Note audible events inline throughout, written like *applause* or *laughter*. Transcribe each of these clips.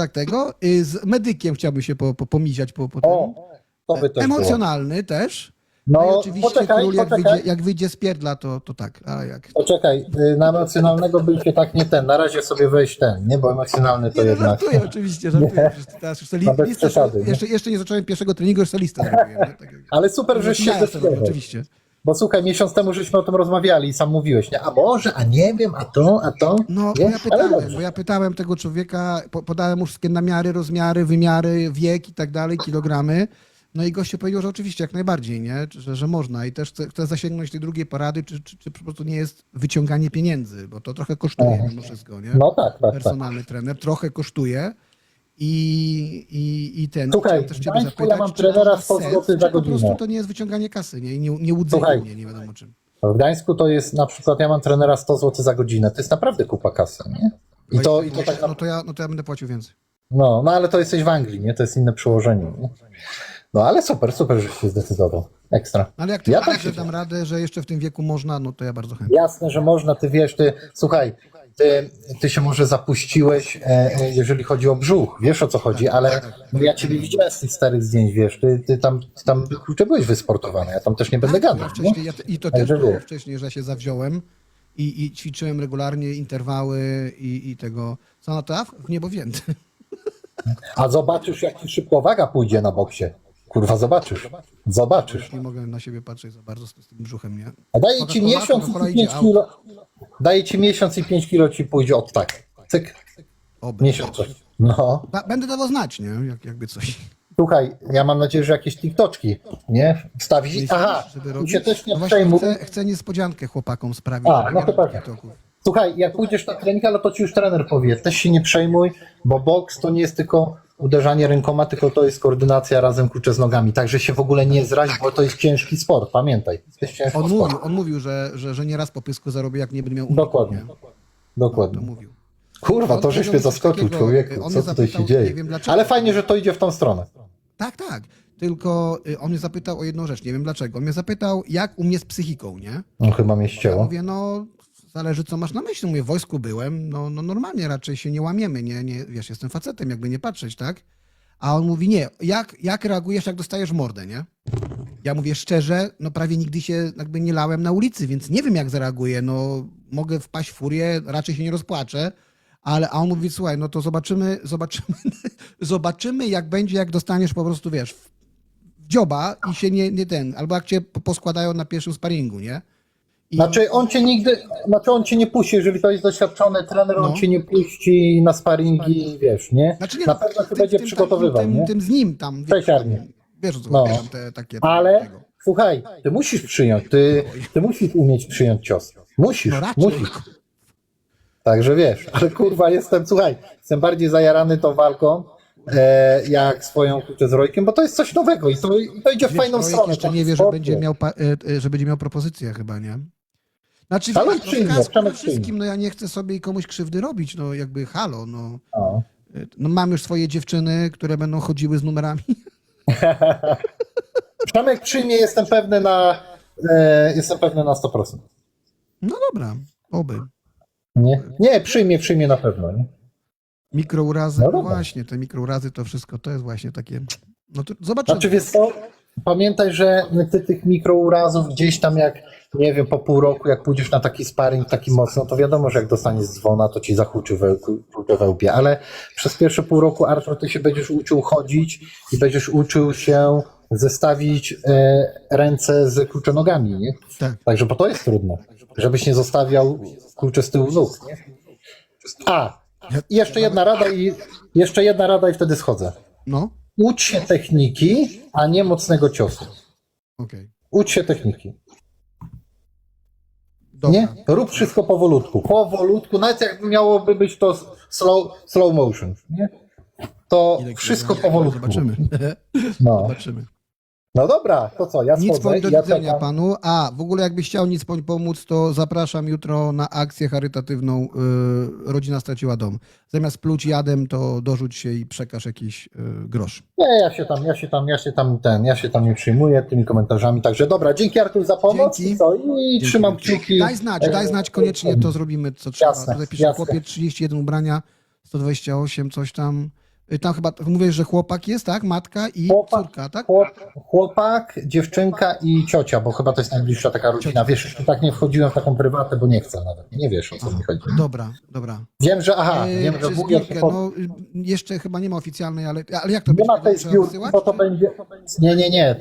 tak tego. Y, Z medykiem chciałby się po, po, pomiziać po, po. O, to by też było. Emocjonalny też. No, i No, oczywiście poczekaj, król jak poczekaj. wyjdzie, jak wyjdzie z pierdla, to, to tak. A jak... Poczekaj, y, na emocjonalnego bym się tak nie ten. Na razie sobie weź ten, nie? Bo emocjonalny to Nie, no, jednak. żartuję oczywiście, żartuję. Teraz już No listę, jeszcze, jeszcze nie zacząłem pierwszego treningu, już listę? Tak Ale super, żeś się Ja. Oczywiście. Bo słuchaj, miesiąc temu żeśmy o tym rozmawiali i sam mówiłeś, nie? A może, a nie wiem, a to, a to. No, nie? ja pytałem, bo ja pytałem tego człowieka, po, podałem mu wszystkie namiary, rozmiary, wymiary, wiek i tak dalej, kilogramy. No i gościu powiedział, że oczywiście, jak najbardziej, nie? Że, że można i też chce, chce zasięgnąć tej drugiej porady, czy, czy, czy po prostu nie jest wyciąganie pieniędzy, bo to trochę kosztuje mimo wszystko, nie? No tak, tak, tak. Personalny trener trochę kosztuje i, i, i ten. Słuchaj, też ciebie Gdańsku ja mam trenera ma 100 sens, złotych czy za po godzinę. prostu to nie jest wyciąganie kasy, nie? Nie, nie łudzenie Słuchaj. mnie, nie wiadomo czym. W Gdańsku to jest na przykład, ja mam trenera 100 zł za godzinę. To jest naprawdę kupa kasy, nie? I to, i to tak no, na... to ja, no to ja będę płacił więcej. No, no ale to jesteś w Anglii, nie? To jest inne przełożenie, nie? No ale super, super, żeś się zdecydował. Ekstra. No, Ale jak ty Ja tak że się- dam radę, że jeszcze w tym wieku można, no to ja bardzo chętnie. Jasne, że można, ty wiesz, ty, słuchaj, ty, ty się może zapuściłeś, e, e, jeżeli chodzi o brzuch, wiesz o co chodzi, ale no, ja ciebie widziałem z tych starych zdjęć, wiesz, ty, ty tam, ty tam kurczę, byłeś wysportowany, ja tam też nie będę Tak, gadał, wcześniej, ja, I to też było wcześniej, że się zawziąłem i, i ćwiczyłem regularnie interwały i, i tego. Co na to? W niebo wzięty. A zobaczysz, jak ci szybko waga pójdzie na boksie. Kurwa, zobaczysz. Zobaczysz. Nie mogę na siebie patrzeć za bardzo z, tym brzuchem, nie? A daje ci miesiąc i idzie 5 out. kilo. Daje ci miesiąc i 5 kilo ci pójdzie od tak. Cyk. Oby. Miesiąc. No. Ba- Będę dawał znać, nie? Jak, jakby coś. Słuchaj, ja mam nadzieję, że jakieś TikToczki, nie? Wstawić. Aha, żeby tu robić. się też nie no właśnie przejmuj. chcę, chcę niespodziankę chłopakom sprawić. A, no to pewnie. Słuchaj, jak pójdziesz na trening, ale to ci już trener powie, też się nie przejmuj, bo boks to nie jest tylko uderzanie rękoma, tylko to jest koordynacja razem kurczę z nogami. Także się w ogóle nie zraź, bo to jest ciężki sport, pamiętaj. To jest ciężki On sport. mówił, on mówił że, że, że nieraz po pysku zarobię, jak nie będę miał uników, Dokładnie. nie? To Dokładnie. mówił. Kurwa, On to żeś mnie zaskoczył, takiego, człowieku. Co mnie tutaj się zapytał, dzieje? nie wiem. Ale fajnie, że to idzie w tą stronę. Tak, tak. Tylko y, on mnie zapytał o jedną rzecz, nie wiem dlaczego. On mnie zapytał, jak u mnie z psychiką, nie? No chyba mnie Ja ścięło. mówię, no zależy co masz na myśli. Mówię, w wojsku byłem, no, no normalnie raczej się nie łamiemy, nie, nie, wiesz, jestem facetem, jakby nie patrzeć, tak? A on mówi, nie, jak, jak reagujesz, jak dostajesz mordę, nie? Ja mówię szczerze, no prawie nigdy się jakby nie lałem na ulicy, więc nie wiem jak zareaguję, no mogę wpaść w furię, raczej się nie rozpłaczę, ale a on mówi, słuchaj, no to zobaczymy, zobaczymy, *laughs* zobaczymy jak będzie, jak dostaniesz po prostu, wiesz, dzioba i się nie, nie ten, albo jak cię po- poskładają na pierwszym sparingu, nie? I, Znaczy on cię nigdy, znaczy on cię nie puści, jeżeli to jest doświadczony trener, on No. cię nie puści na sparingi, wiesz, nie? Znaczy nie, na no, pewno tym- cię będzie tym przygotowywał, takim, nie? tym, tym z nim tam, wiesz, wiesz co No. te takie... Ale tego. słuchaj, ty musisz przyjąć, ty, ty musisz umieć przyjąć cios. Musisz, No musisz. Także wiesz, ale kurwa jestem, słuchaj, jestem bardziej zajarany tą walką, e, jak swoją kurczę z Rojkiem, bo to jest coś nowego i to, i to idzie w Wiesz, fajną Projekt stronę. jeszcze tak, nie wie, że sportu. będzie miał, e, e, że będzie miał propozycję chyba, nie? Znaczy, Ale wiesz, no, przyjmie, kask Przemek przede wszystkim, przyjmie. no ja nie chcę sobie komuś krzywdy robić, no jakby halo, no. O. No mam już swoje dziewczyny, które będą chodziły z numerami. *laughs* Przemek przyjmie, jestem pewny na, e, jestem pewny na 100%. No dobra, oby. Nie, nie przyjmie, przyjmie na pewno. Nie? Mikrourazy, No no, właśnie, te mikrourazy to wszystko, to jest właśnie takie... No to zobaczymy. Znaczy wiesz co, pamiętaj, że ty tych mikrourazów gdzieś tam jak, nie wiem, po pół roku, jak pójdziesz na taki sparring taki mocno, to wiadomo, że jak dostaniesz dzwona, to ci zahuczy we, kulkę we łbie, ale przez pierwsze pół roku, Artur, ty się będziesz uczył chodzić i będziesz uczył się zestawić e, ręce z kluczonogami, nie? Tak. Także bo to jest trudne, żebyś nie zostawiał kluczy z tyłu nóg, nie? A, i jeszcze jedna rada i jeszcze jedna rada i wtedy schodzę. No, Ucz się techniki, a nie mocnego ciosu. okej. Ucz się techniki. Dobra. Nie? Rób wszystko powolutku. Powolutku, nawet jak miałoby być to slow, slow motion. Nie? To Ile wszystko powolutku. Zobaczymy. No. Zobaczymy. No dobra, to co? Ja Nic schodzę po do ja widzenia czekam. panu. A, w ogóle jakbyś chciał nic poń pomóc, to zapraszam jutro na akcję charytatywną y, Rodzina straciła dom. Zamiast pluć jadem, to dorzuć się i przekaż jakiś y, grosz. Nie, ja się tam, ja się tam, ja się tam ten, ja się tam nie przyjmuję tymi komentarzami. Także dobra, dzięki Artur za pomoc. Dzięki. I, co? I trzymam kciuki. Daj znać, daj znać, koniecznie to zrobimy, co trzeba. Jasne, Tutaj pisze jasne. chłopiec 31 ubrania, 128, coś tam. Y, Tam chyba mówisz, że chłopak jest, tak? Matka i Chłopak. córka, tak? Chłop, chłopak, dziewczynka i ciocia, bo chyba to jest najbliższa taka rodzina. Wiesz, jeszcze tak nie wchodziłem w taką prywatę, bo nie chcę nawet. Nie wiesz, o co mi chodzi. Dobra, dobra. Wiem, że aha, Y, wiem, że zbiórkę? po... No, y, jeszcze chyba nie ma oficjalnej, ale, ale jak to Nie będzie? ma Tego tej zbiórki, bo to będzie. Nie, nie, nie.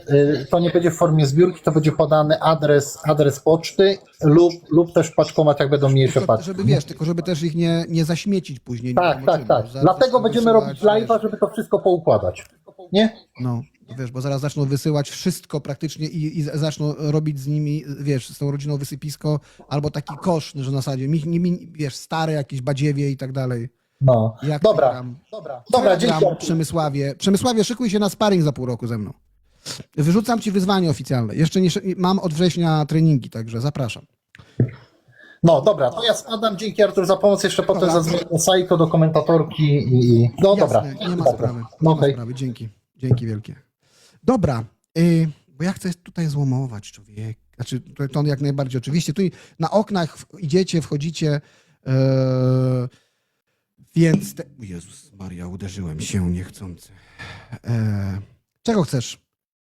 To nie będzie w formie zbiórki, to będzie podany adres, adres poczty lub, lub też paczkomat, jak będą mniejsze paczki. żeby wiesz, tylko żeby też ich nie, nie zaśmiecić później. nie Tak, tak, tak. Dlatego będziemy robić live'a, wiesz, żeby to wszystko poukładać. Nie? No, wiesz, bo zaraz zaczną wysyłać wszystko praktycznie i, i zaczną robić z nimi, wiesz, z tą rodziną wysypisko, albo taki kosz, że na zasadzie, mi, mi, wiesz, stare jakieś badziewie i tak dalej. No. Jak Dobra, Telegram. dobra, dobra, dzięki. Przemysławie. Przemysławie, szykuj się na sparring za pół roku ze mną. Wyrzucam ci wyzwanie oficjalne. Jeszcze nie, mam od września treningi, także zapraszam. No dobra, to ja spadam. Dzięki Artur za pomoc. Jeszcze potem Dobra. zadzwonię do Sajko, do komentatorki i... i- No dobra. Jasne, nie ma Dobra. sprawy. Nie No ma sprawy. Dzięki. Dzięki wielkie. Dobra, y, bo ja chcę tutaj złomować człowiek. Znaczy, to, jak najbardziej oczywiście. Tu na oknach idziecie, wchodzicie, e, więc... Te... Jezus Maria, uderzyłem się niechcący. E, czego chcesz?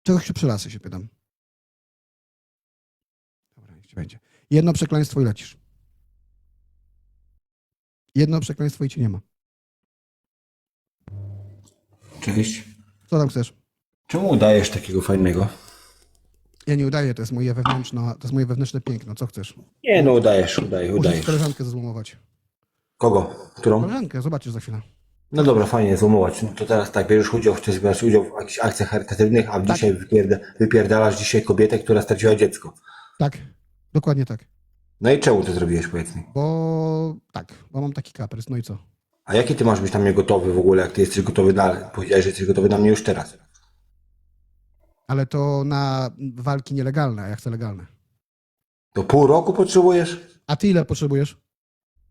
Czego się przylasy, się pytam. Dobra, niech ci będzie. Jedno przekleństwo i lecisz. Jedno przekleństwo i cię nie ma. Cześć. Co tam chcesz? Czemu udajesz takiego fajnego? Ja nie udaję, to jest moje wewnętrzne, to jest moje wewnętrzne piękno. Co chcesz? Nie, no udajesz, udajesz, udajesz. koleżankę zezłomować. Kogo? Którą? Koleżankę, zobaczysz za chwilę. No dobra, fajnie, złomować. No to teraz tak, bierzesz udział, chcesz brać udział w jakichś akcjach charytatywnych, a dzisiaj wypierda, wypierdalasz dzisiaj kobietę, która straciła dziecko. Tak, dokładnie tak. No i czemu to zrobiłeś, powiedz mi? Bo tak, bo mam taki kaprys, no i co? A jaki ty masz być na mnie gotowy w ogóle, jak ty jesteś gotowy na... Powiedziałeś, że jesteś gotowy na mnie już teraz. Ale to na walki nielegalne, a ja chcę legalne. To pół roku potrzebujesz? A ty ile potrzebujesz?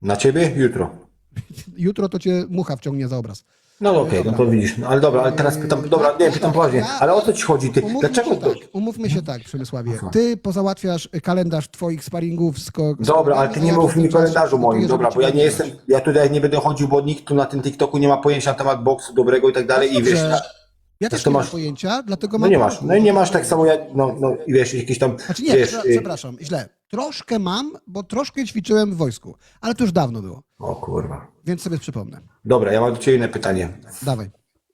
Na ciebie? Jutro. *laughs* Jutro to cię mucha wciągnie za obraz. No okej, no to widzisz. No, ale dobra, ale teraz pytam, dobra, nie, pytam poważnie, ale o co ci chodzi? Ty, Umówmy dlaczego się tak, umówmy się tak, Przemysławie. Ty pozałatwiasz kalendarz twoich sparingów z ko- Dobra, ale ty nie ja mów mi kalendarzu moim, dobra, bo ja nie jestem, ja tutaj nie będę chodził, bo nikt tu na tym TikToku nie ma pojęcia na temat boksu dobrego i tak dalej i wiesz, Dobrze. na, Ja też to nie mam masz- pojęcia, dlatego no mam... nie masz, no i nie masz tak samo jak, no, no i wiesz, jakieś tam, Znaczy nie, wiesz, prze- y, przepraszam, źle. Troszkę mam, bo troszkę ćwiczyłem w wojsku, ale to już dawno było, o kurwa. więc sobie przypomnę. Dobra, ja mam do ciebie inne pytanie. Dawaj.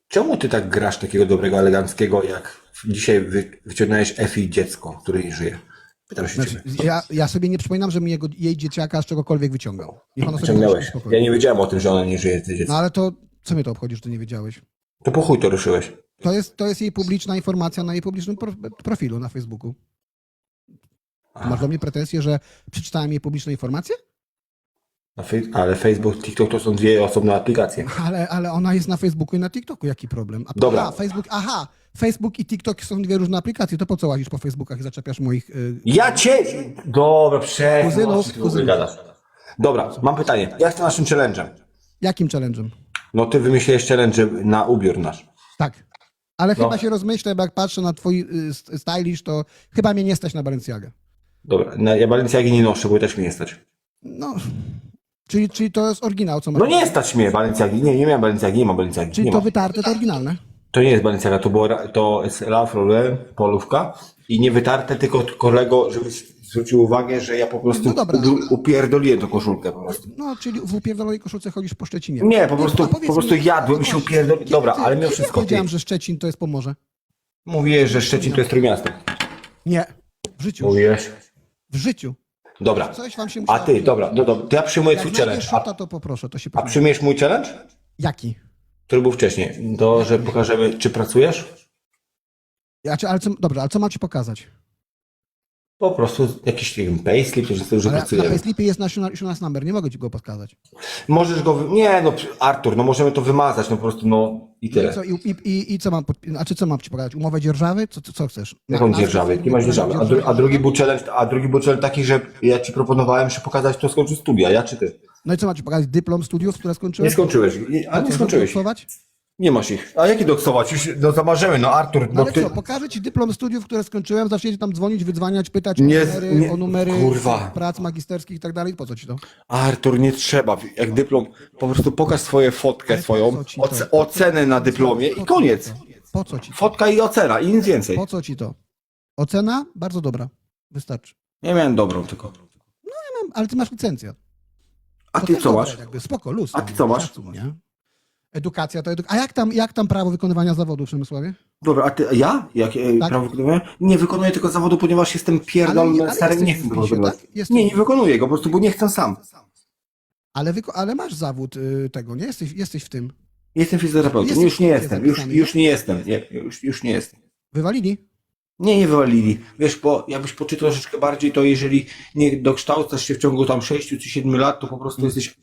Czemu ty tak grasz takiego dobrego, eleganckiego, jak dzisiaj wy, wyciągnąłeś Efi dziecko, które nie żyje? Pytam się Znaczy, ciebie. ja, ja sobie nie przypominam, żebym jego, jej dzieciaka z czegokolwiek wyciągał. Niech ona sobie Wyciągnąłeś. Ja nie wiedziałem o tym, że ona nie żyje, No dziecko. ale to, co mnie to obchodzi, że ty nie wiedziałeś? To po chuj to ruszyłeś. To jest, to jest jej publiczna informacja na jej publicznym pro, profilu na Facebooku. Ty Masz do mnie pretensje, że przeczytałem jej publiczne informacje? Ale Facebook, TikTok to są dwie osobne aplikacje. *laughs* Ale, ale ona jest na Facebooku i na TikToku. Jaki problem? A, Dobra. Aha, Facebook, aha, Facebook i TikTok są dwie różne aplikacje. To po co łazisz po Facebookach i zaczepiasz moich... Y, Ja cię... Dobra, przestań. Kuzynów, kuzynów. Dobra, mam pytanie. Jak to naszym challenge'em? jakim challenge'em? No ty wymyśliłeś challenge na ubiór nasz. Tak. Ale No. chyba się rozmyślę, bo jak patrzę na twój y, st- stylish, to chyba mnie nie stać na Balenciagę. Dobra, na, ja Balenciagi nie noszę, bo też mi nie stać. No, czyli, czyli to jest oryginał, co masz? No nie stać mnie Balenciagi. Nie, nie miałem Balenciagi, nie ma Balenciagi. Czyli nie to ma. wytarte, to oryginalne. To nie jest Balenciaga, to, było, ra- to jest Ralph Lauren, polówka. I nie wytarte, tylko kolego, żebyś zwrócił uwagę, że ja po prostu No dobra. u- upierdoliłem tą koszulkę po prostu. No, czyli w upierdolonej koszulce chodzisz po Szczecinie. Nie, po prostu- a powiedz po prostu jadłem i się Tomasz, upierdol- kiedy Dobra, ale mimo kiedy wszystko, Ja powiedziałem, ty- że Szczecin to jest Pomorze. Mówiłeś, że Szczecin to jest Trójmiasto. Nie, w życiu. Mówiłeś. W życiu. Dobra. Coś wam się A musiało ty, dobra, no dobra, to ja przyjmuję Jak twój znajdziesz challenge. A, to poproszę, to się a powiem. przyjmiesz mój challenge? Jaki? Który był wcześniej. To, że pokażemy, czy pracujesz? Ja, czy, ale co, dobra, ale co mam ci pokazać? Po prostu jakiś nie wiem, payslip, że, że Ale na pracujemy. Facelipie jest insurance number, nie mogę ci go pokazać. Możesz go, wy... nie no, Artur, no możemy to wymazać, no po prostu, no i I tyle. co, i, i, i, i co mam, podpi- a czy co mam ci pokazać? Umowę dzierżawy? Co, co, co chcesz? Jaką Na- dzierżawę? Jaki masz dzierżawę? A, dru, a, drugi był challenge, a drugi był challenge taki, że ja ci proponowałem, że pokazać, kto skończył studia, ja czy ty? No i co mam ci pokazać? Dyplom studiów, które skończyłem? Nie skończyłeś, Nie- ale A nie skończyłeś. Nie masz ich. A jakie doksować? Już no zamarzymy, no Artur, No no ale ty... co, pokażę ci dyplom studiów, które skończyłem, zaczniecie tam dzwonić, wydzwaniać, pytać Nie, o numery, nie, o numery kurwa. prac magisterskich i tak dalej. Po co ci to? Artur, nie trzeba. Jak dyplom, po prostu pokaż swoją fotkę Ale swoją, po co ci to? oce, ocenę na dyplomie Po co i ci koniec. to? Po co ci to? Fotka i ocena i nic więcej. Po co ci to? Ocena? Bardzo dobra. Wystarczy. Ja miałem dobrą tylko. Mam, ale ty masz licencję. A To ty też co masz? Jakby, spoko, luz. A ty co masz? Szacun, nie? Edukacja to eduk- A jak tam, jak tam prawo wykonywania zawodu w Przemysławie? Dobra, a ty, a ja? Jak e, Tak. prawo wykonuję? Nie wykonuję tego zawodu, ponieważ jestem pierdolony, ale stary, jesteś nie chcę wykonywać. tak? Jesteś- Nie, nie wykonuję go, po prostu, bo nie chcę sam. Ale, wyko- ale masz zawód y, tego, nie? Jesteś, jesteś w tym. Jestem fizjoterapeutą, Jesteś już nie jest jestem, już, już nie jestem, nie, już, już nie jestem. Wywalili? Nie, nie wywalili. Wiesz, bo jakbyś poczytał troszeczkę bardziej, to jeżeli nie dokształcasz się w ciągu tam 6 czy 7 lat, to po prostu Mm. jesteś,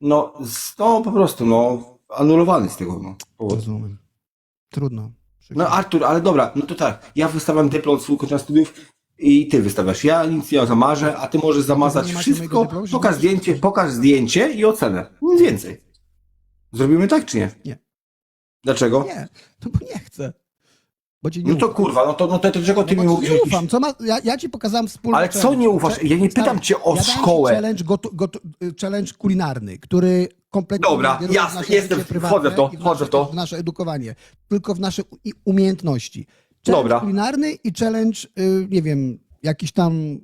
no, z- no po prostu, no, anulowany z tego, no. powodu. Rozumiem. Trudno. Przykro. No Artur, ale dobra, no to tak, ja wystawiam dyplom swój końca studiów i ty wystawiasz. Ja nic nie zamarzę, a ty możesz zamazać mojego wszystko, dyplomu, że pokaż zdjęcie, pokaż zdjęcie i ocenę. Nic więcej. Zrobimy tak, czy nie? Nie. Dlaczego? Nie, no bo nie chcę. Bo ci nie No to ufam. kurwa, no to, no to dlaczego ty No mi mówisz? nie jakiś- ufam. Co ma, ja, ja ci pokazałem wspólny Ale co challenge. nie ufasz? Ja nie pytam cię o ja dałem ci szkołę. Challenge, gotu, gotu, challenge kulinarny, który kompletnie Dobra, ingeruje w jasne, nasze jestem, życie prywatne wchodzę w to, i wchodzę w to. nasze, w nasze edukowanie. Tylko w nasze u- i- umiejętności. Challenge Dobra. kulinarny i challenge, y, nie wiem, jakiś tam,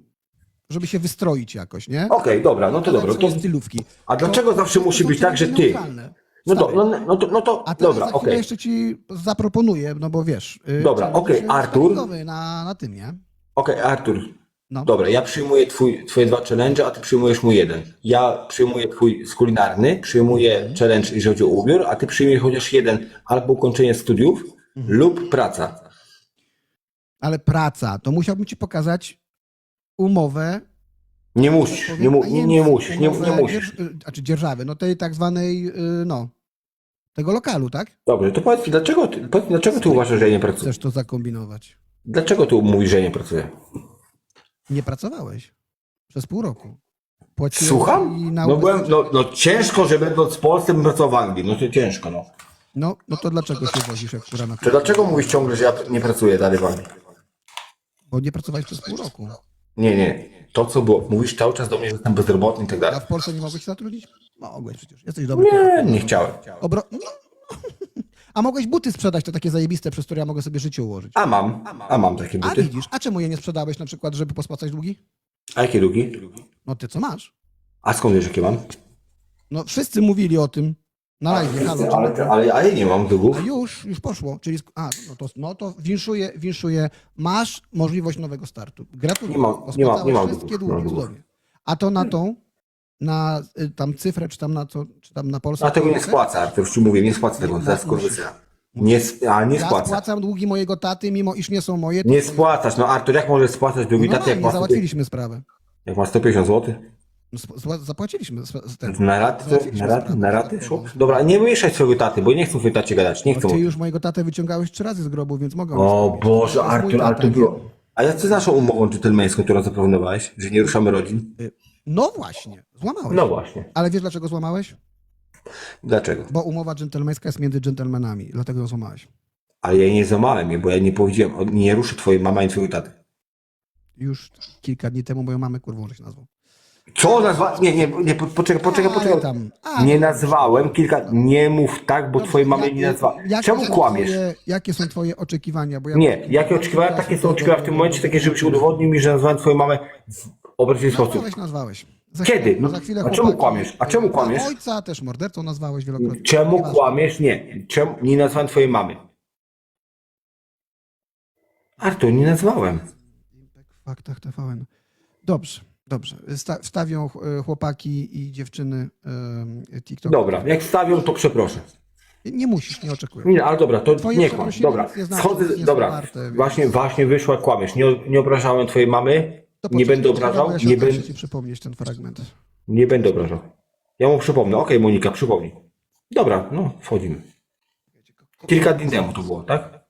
żeby się wystroić jakoś, nie? Okej, dobra, no to Dodać dobra. To... sobie stylówki. A dlaczego To- zawsze to musi są być tak, że challenge ty? neutralne. No to, no, no to, no to a teraz dobra, za okej. jeszcze ci zaproponuję, no bo wiesz. y, Dobra, okej, y, Artur. Na, na tym, nie? Okej, Artur. No. Dobra, ja przyjmuję twój, twoje dwa challenge, a ty przyjmujesz mój jeden. Ja przyjmuję twój z kulinarny, przyjmuję Mhm. challenge, jeżeli chodzi o ubiór, a ty przyjmujesz chociaż jeden albo ukończenie studiów Mhm. lub praca. Ale praca, to musiałbym ci pokazać umowę. Nie tak musisz, powiem, nie, mu, nie, nie musisz, nie, nie musisz. dzierż- y, Znaczy dzierżawy, no tej tak zwanej, y, no, tego lokalu, tak? Dobrze, to powiedz mi, dlaczego, ty- powiedz dlaczego ty uważasz, że ja nie pracuję? Chcesz to zakombinować. Dlaczego ty mówisz, że ja nie pracuję? Nie pracowałeś przez pół roku. Płaciłeś Słucham? No, byłem, no, no ciężko, że będąc w Polsce bym pracował w Anglii. No to ciężko, no. no, no to dlaczego się wozisz jak kura na To dlaczego mówisz ciągle, że ja nie pracuję dalej w Anglii? Bo nie pracowałeś przez pół roku. Nie, nie. To, co było, mówisz cały czas do mnie, że jestem bezrobotny i tak A dalej. w Polsce nie mogłeś się zatrudnić? Mogłeś przecież. Jesteś dobry. Nie, nie chciałem. Obro... No. A mogłeś buty sprzedać, te takie zajebiste, przez które ja mogę sobie życie ułożyć. A mam, a mam takie A buty. widzisz, a czemu je nie sprzedałeś na przykład, żeby pospłacać długi? A jakie długi? No ty co masz? A skąd wiesz, jakie mam? No wszyscy mówili o tym na live, halo. Ale, ale, ale ja nie mam długów. A już, już poszło. Czyli, a, no to, no to winszuję, winszuję. Masz możliwość nowego startu. Gratuluję. Nie mam- nie mam- nie mam wszystkie nie długi, cudownie. A to na tą, na y, tam cyfrę, czy tam na co, czy tam na Polskę? A tego nie spłacę, Artur, już ci mówię, nie spłacę tego, zaraz skurwysyna. Nie, sp- a nie Ja spłacę. spłacam długi mojego taty, mimo iż nie są moje. to Nie spłacasz, no Artur, jak możesz spłacać długi No taty, jak nie masz, 150, załatwiliśmy sprawę. jak masz 150 zł? No, Zapłaciliśmy. tego. Na raty, na raty, na raty szło? Dobra, nie mieszaj swojego taty, bo nie chcę swojej tacie gadać, nie chcę. Ty już mojego tatę wyciągałeś trzy razy z grobu, więc mogę. O Boże, Artur, ale tata, to nie? było... A jak ty z naszą umową dżentelmeńską, którą zaproponowałeś, że nie ruszamy rodzin? No właśnie, złamałeś. No właśnie. Ale wiesz dlaczego złamałeś? Dlaczego? Bo umowa dżentelmeńska jest między dżentelmenami, dlatego ją złamałeś. Ale ja nie złamałem jej, bo ja nie powiedziałem, o- nie ruszy twojej mama i twojego taty. Już kilka dni temu moją mamę kurwą żeś nazwał. Co nazwa? Nie, nie, nie, po- poczekaj, poczekaj, Ale poczekaj. tam, a, Nie nazwałem kilka... Nie mów tak, bo twojej mamy nie nazwałem. jakie Czemu są kłamiesz? Twoje, jakie są twoje oczekiwania? Bo ja Nie, jakie oczekiwania? Takie są oczekiwania w tym momencie, takie, żebyś udowodnił mi, że nazwałem twoją mamę w obraźliwy sposób. Nazwałeś, nazwałeś. Za Kiedy? Chwilę, No, za chwilę a czemu chłopaki- kłamiesz? A czemu kłamiesz? Ojca też mordercą nazwałeś wielokrotnie. Czemu Nieważne. kłamiesz? Nie. Czemu nie nazwałem twojej mamy? Artur, nie nazwałem. W faktach TVN. Dobrze, dobrze. Sta- wstawią e, chłopaki i dziewczyny e, TikTok. Dobra, jak wstawią, to przeproszę. Nie musisz, nie oczekuję. Nie, ale dobra, to Twoje nie kłam. Dobra, nie schodzę, dobra. warte, Właśnie, właśnie wyszła, kłamiesz. Nie, nie obrażałem twojej mamy, nie będę obrażał, ja nie, będę, ci przypomnieć ten fragment. nie będę obrażał. Ja mu przypomnę. Okej, Monika, przypomnij. Dobra, no, wchodzimy. Kilka dni temu to było, tak?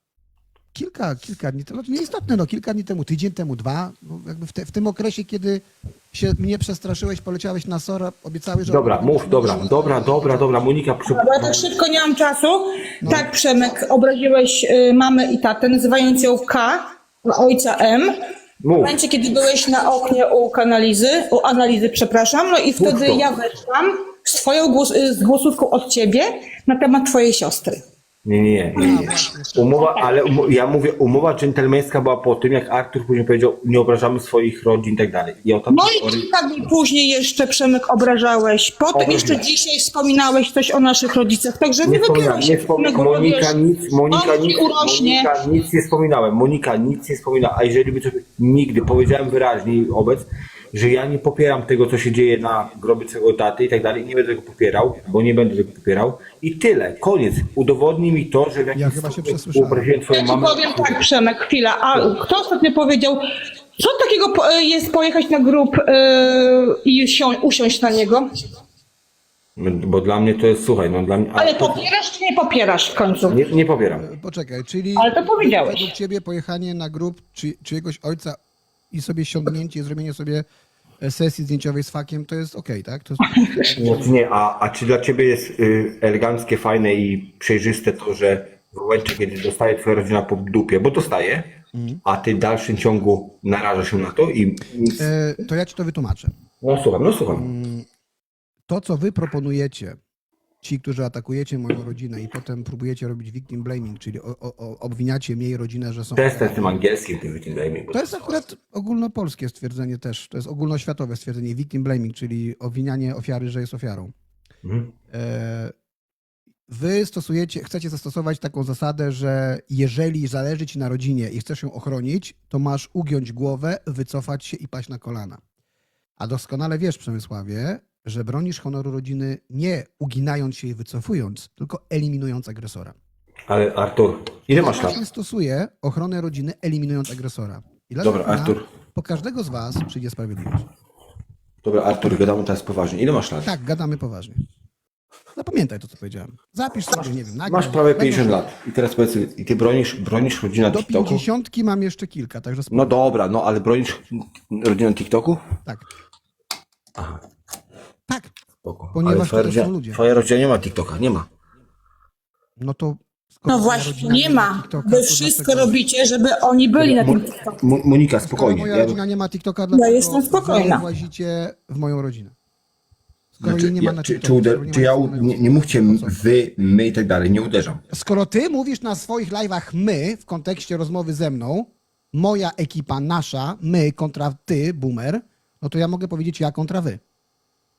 Kilka, kilka dni temu, nieistotne, no kilka dni temu, tydzień temu, dwa, no, jakby w, te, w tym okresie, kiedy się mnie przestraszyłeś, poleciałeś na Sora, obiecałeś, że... Dobra, mów, dobra, dobra, dobra, dobra, Monika, przy... Ja tak szybko nie mam czasu. No. Tak, Przemek, obraziłeś y, mamę i tatę, nazywając ją K, a ojca M. W Mów. momencie, kiedy byłeś na oknie u kanalizy, u analizy, przepraszam, no i wtedy ja weszłam z twoją głos, z głosówką od ciebie na temat twojej siostry. Nie, nie, nie. nie, nie. Umowa, ale umo- ja mówię, umowa dżentelmeńska była po tym, jak Artur później powiedział, nie obrażamy swoich rodzin i tak dalej. I o tam No i kilka dni później jeszcze Przemek obrażałeś, potem jeszcze dzisiaj wspominałeś coś o naszych rodzicach, także nie, Nie się. nie wspominałem. Przemek, bo Monika wiesz, nic, Monika on ci nic, urośnie. Monika nic nie wspominałem. Monika nic nie wspominała. A jeżeli by coś, nigdy powiedziałem wyraźnie i obec, że ja nie popieram tego, co się dzieje na grobie swojego taty i tak dalej. Nie będę tego popierał, bo nie będę tego popierał. I tyle. Koniec. Udowodnij mi to, że w jakimś Ja chyba się przesłyszałem. twoją Ja ci mamę. powiem tak, Przemek, chwila. A kto ostatnio powiedział, co takiego po- jest pojechać na grób yy, i sią- usiąść na niego? Bo dla mnie to jest, słuchaj, no dla mnie... Ale popierasz czy nie popierasz w końcu? Nie, nie popieram. Poczekaj, czyli Ale to powiedziałeś. według ciebie pojechanie na grób czy, czyjegoś ojca i sobie siągnięcie, i zrobienie sobie e, sesji zdjęciowej z fakiem, to jest okej, tak? To jest... Nie, a, a czy dla ciebie jest y, eleganckie, fajne i przejrzyste to, że w momencie, kiedy dostaje twoja rodzina po dupie, bo dostaje, a ty w dalszym ciągu narażasz się na to i. E, to ja ci to wytłumaczę. No słucham, no słucham. To, co wy proponujecie, ci, którzy atakujecie moją rodzinę i potem próbujecie robić victim blaming, czyli o, o, obwiniacie mnie i rodzinę, że są... Testem tym angielskim, tym victim blaming. To jest akurat ogólnopolskie stwierdzenie też. To jest ogólnoświatowe stwierdzenie victim blaming, czyli obwinianie ofiary, że jest ofiarą. Mhm. E, Wy stosujecie, chcecie zastosować taką zasadę, że jeżeli zależy ci na rodzinie i chcesz ją ochronić, to masz ugiąć głowę, wycofać się i paść na kolana. A doskonale wiesz, Przemysławie, że bronisz honoru rodziny nie uginając się i wycofując, tylko eliminując agresora. Ale Artur, ile masz lat? stosuję ochronę rodziny, eliminując agresora. I Dobra, Artur. Po każdego z was przyjdzie sprawiedliwość. Dobra, Artur, gadamy teraz poważnie. Ile masz lat? Tak, gadamy poważnie. Zapamiętaj to, co powiedziałem. Zapisz sobie, nie wiem, nagraj. Masz prawie Będą 50 się- lat. I teraz powiedz, i ty bronisz, bronisz rodzinę Do TikToku? pięćdziesiątki mam jeszcze kilka, także spoko. No dobra, no ale bronisz rodzinę TikToku? Tak. Aha. Tak. Spoko. Ponieważ ale twoja to rodzina, są ludzie. Twoja rodzina nie ma TikToka, nie ma. No to. skoro No właśnie, rodzina nie ma. TikToka, Wy to wszystko dlaczego- robicie, żeby oni byli na tym TikToku. Mo- Monika, Skoro spokojnie. moja Ja, rodzina nie ma TikToka, dlaczego jestem spokojna. wy włazicie w moją rodzinę? Skoro znaczy, jej nie ma ja, na czy, TikToku. czy, uder, skoro czy ja, u- nie, nie mówcie wy, my i tak dalej, nie uderzam. Skoro ty mówisz na swoich live'ach my, w kontekście rozmowy ze mną, moja ekipa, nasza, my kontra ty, boomer, no to ja mogę powiedzieć ja kontra wy.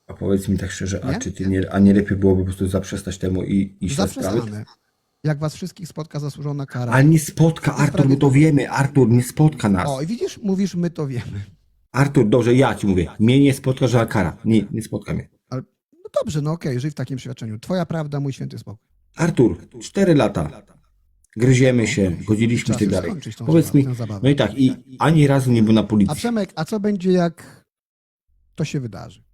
A powiedz mi tak szczerze, a Nie? czy ty nie, a nie lepiej byłoby po prostu zaprzestać temu i iść na sprawy? Jak was wszystkich spotka zasłużona kara. Ale nie spotka, Artur, my to wiemy, Artur, nie spotka nas. O, i widzisz, mówisz, my to wiemy. Artur, dobrze, ja ci mówię, mnie nie spotka żadna kara, nie, nie spotka mnie. No dobrze, no okej, żyj w takim świadczeniu. Twoja prawda, mój święty spokój. Artur, cztery lata, gryziemy się, godziliśmy się i tak dalej. skończyć tą Powiedz zabawę, mi, tę zabawę. no i tak, i ani razu nie był na A policji. Przemek, a co będzie, jak to się wydarzy?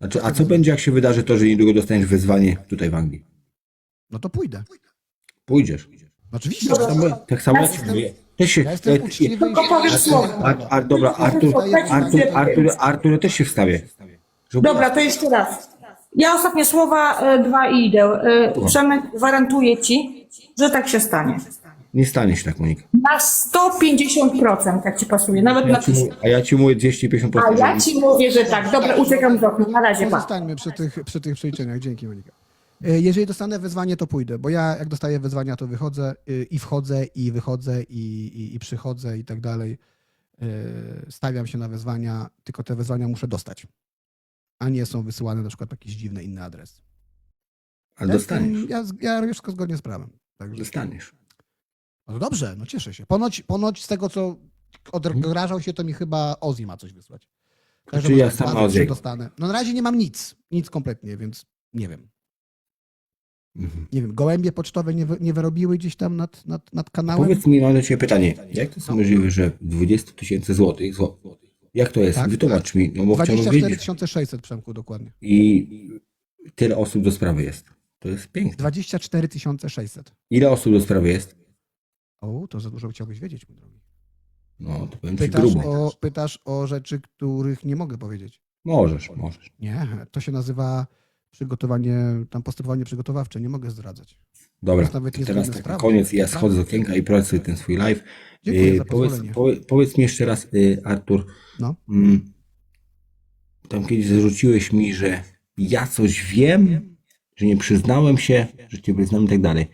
Znaczy, a co będzie, jak się wydarzy to, że niedługo dostaniesz wezwanie tutaj w Anglii? No to pójdę. Pójdziesz. No Oczywiście. Tak samo, tak samo jak mówię. Też się, Ja jestem e, uczciwy. i Tylko powiem szczery. słowo. Ar, ar, dobra, Artur, Artur, Artur, Artur, ja też się wstawię. Żeby- Dobra, to jeszcze raz. Ja ostatnie słowa, e, dwa i idę. E, Przemek, gwarantuję ci, że tak się stanie. Nie stanie się tak, Monika. Na 150%, jak ci pasuje, nawet na Ja ci mówię, a ja ci mówię 250%. A ja ci mówię, że tak. Dobra, uciekam z okna. Na razie, pa. Pozostańmy przy tych, przy tych przeliczeniach. Dzięki, Monika. E, Jeżeli dostanę wezwanie, to pójdę, bo ja jak dostaję wezwania, to wychodzę y, i wchodzę, i wychodzę, i, i, i przychodzę i tak dalej. E, Stawiam się na wezwania, tylko te wezwania muszę dostać, a nie są wysyłane na przykład na jakiś dziwny inny adres. Ale Ja dostaniesz. Ja, z- ja robię wszystko zgodnie z prawem. Także, Dostaniesz. No dobrze, no cieszę się. Ponoć, ponoć z tego, co odrażał się, to mi chyba Ozzy ma coś wysłać. Czy ja może sam Ozzy? dostanę. No na razie nie mam nic. Nic kompletnie, więc nie wiem. Mhm. Nie wiem, gołębie pocztowe nie, wy, nie wyrobiły gdzieś tam nad, nad, nad kanałem? Powiedz mi, mam do Ciebie pytanie. Jak to jest możliwe, że 20 tysięcy złotych, zło- jak to jest? Tak. Wytłumacz mi, no bo chciałbym 24 wiedzieć. 600, Przemku, dokładnie. I tyle osób do sprawy jest. To jest piękne. 24 600. Ile osób do sprawy jest? O, to za dużo chciałbyś wiedzieć, mój drogi. No, to powiem Ci Pytasz grubo. o, pytasz o rzeczy, których nie mogę powiedzieć. Możesz, możesz. Nie, to się nazywa przygotowanie, tam postępowanie przygotowawcze, nie mogę zdradzać. Dobra, nawet to teraz zgodne z tak na prawem. koniec, ja schodzę z okienka i prowadzę sobie ten swój live. Dziękuję Y, za powiedz, pozwolenie. powie, powiedz mi jeszcze raz, y, Artur, No. mm, tam kiedyś zarzuciłeś mi, że ja coś wiem, że nie przyznałem się, że cię znam i tak dalej.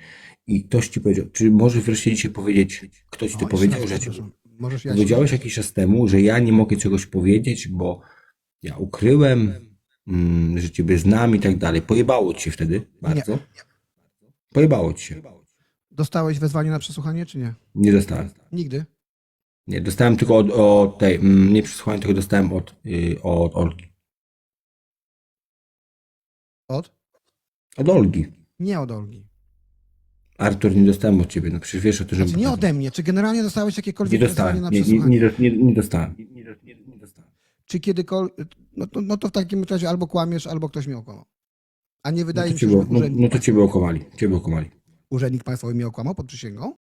I ktoś ci powiedział, czy możesz wreszcie dzisiaj powiedzieć, ktoś ci to powiedział, że przepraszam. Możesz ja powiedziałeś jakiś czas temu, że ja nie mogę czegoś powiedzieć, bo ja ukryłem, mm, że ciebie znam i tak dalej. Pojebało ci się wtedy bardzo? Pojebało ci się. Dostałeś wezwanie na przesłuchanie, czy nie? Nie dostałem. Nigdy. Nie, dostałem tylko od, od tej, mm, nie przesłuchałem, tylko dostałem od, y, od Olgi. Od? Od Olgi. Nie od Olgi. Artur, nie dostałem od ciebie, no przecież wiesz o tym, że... Znaczy nie ode mnie. Czy generalnie dostałeś Nie jakiekolwiek wezwanie dostałem, na nie, nie, nie, nie, nie dostałem. Nie, nie, nie, nie dostałem. Czy kiedykolwiek... No to, no to w takim razie albo kłamiesz, albo ktoś mnie okłamał. A nie No wydaje to, mi się, ciebie, że no, urzędnik, no to ciebie okłamali, ciebie okłamali. urzędnik państwowy mnie okłamał pod przysięgą?